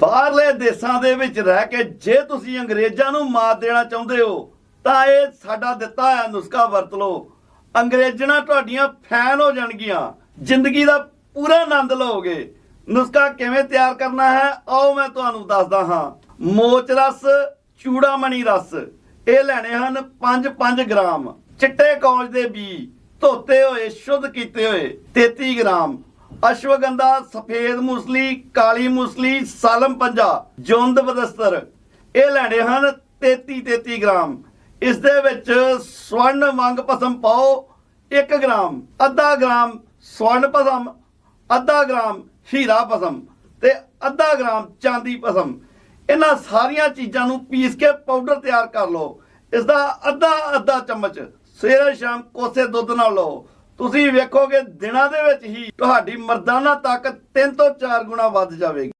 ਬਾਹਰਲੇ ਦੇਸ਼ਾਂ ਦੇ ਵਿੱਚ ਰਹਿ ਕੇ ਜੇ ਤੁਸੀਂ ਅੰਗਰੇਜ਼ਾਂ ਨੂੰ ਮਾਤ ਦੇਣਾ ਚਾਹੁੰਦੇ ਹੋ, ਤਾਂ ਇਹ ਸਾਡਾ ਦਿੱਤਾ ਹੈ ਨੁਸਖਾ ਵਰਤ ਲਓ। ਅੰਗਰੇਜ਼ਣਾ ਤੁਹਾਡੀਆਂ ਫੈਨ ਹੋ ਜਾਣਗੀਆਂ। ਜ਼ਿੰਦਗੀ ਦਾ ਪੂਰਾ ਆਨੰਦ ਲਓਗੇ। ਨੁਸਖਾ ਕਿਵੇਂ ਤਿਆਰ ਕਰਨਾ ਹੈ, ਆਓ ਮੈਂ ਤੁਹਾਨੂੰ ਦੱਸਦਾ ਹਾਂ। ਮੋਚ ਰਸ, ਚੂੜਾਮਣੀ ਰਸ। ਇਹ ਲੈਣੇ ਹਨ 5-5 ਗ੍ਰਾਮ। ਚਿੱਟੇ ਕੌਂਜ ਦੇ ਬੀ। ਧੋਤੇ ਹੋਏ, ਸ਼ੁੱਧ ਕੀਤੇ ਹੋਏ 33 ਗ੍ਰਾਮ। ਅਸ਼ਵਗੰਧਾ, ਸਫੇਦ ਮੁਸਲੀ, ਕਾਲੀ ਮੁਸਲੀ, ਸਾਲਮ ਪੰਜਾ, ਜੁੰਦ ਬਦਸਤਰ। ਇਹ ਲੈਣੇ ਹਨ 33 33 ਗ੍ਰਾਮ। ਇਸ ਦੇ ਵਿੱਚ ਸਵਰਨ ਵੰਗ ਪਸਮ ਪਾਓ 1 ਗ੍ਰਾਮ। ਅੱਧਾ ਗ੍ਰਾਮ ਸਵਰਨ ਪਸਮ ਅੱਧਾ ਗ੍ਰਾਮ ਹੀਰਾ ਪਸਮ ਤੇ ਅੱਧਾ ਗ੍ਰਾਮ ਚਾਂਦੀ ਪਸਮ ਇਹਨਾਂ ਸਾਰੀਆਂ ਚੀਜ਼ਾਂ ਨੂੰ ਪੀਸ ਕੇ ਪਾਊਡਰ ਤਿਆਰ ਕਰ ਲਓ। ਇਸ ਦਾ ਅੱਧਾ ਅੱਧਾ ਚਮਚ ਸਵੇਰੇ ਸ਼ਾਮ ਕੋਸੇ ਦੁੱਧ ਨਾਲ ਲਓ। ਤੁਸੀਂ ਵੇਖੋਗੇ ਦਿਨਾਂ ਦੇ ਵਿੱਚ ਹੀ ਤੁਹਾਡੀ ਮਰਦਾਨਾ ਤਾਕਤ 3 ਤੋਂ 4 ਗੁਣਾ ਵੱਧ ਜਾਵੇਗੀ।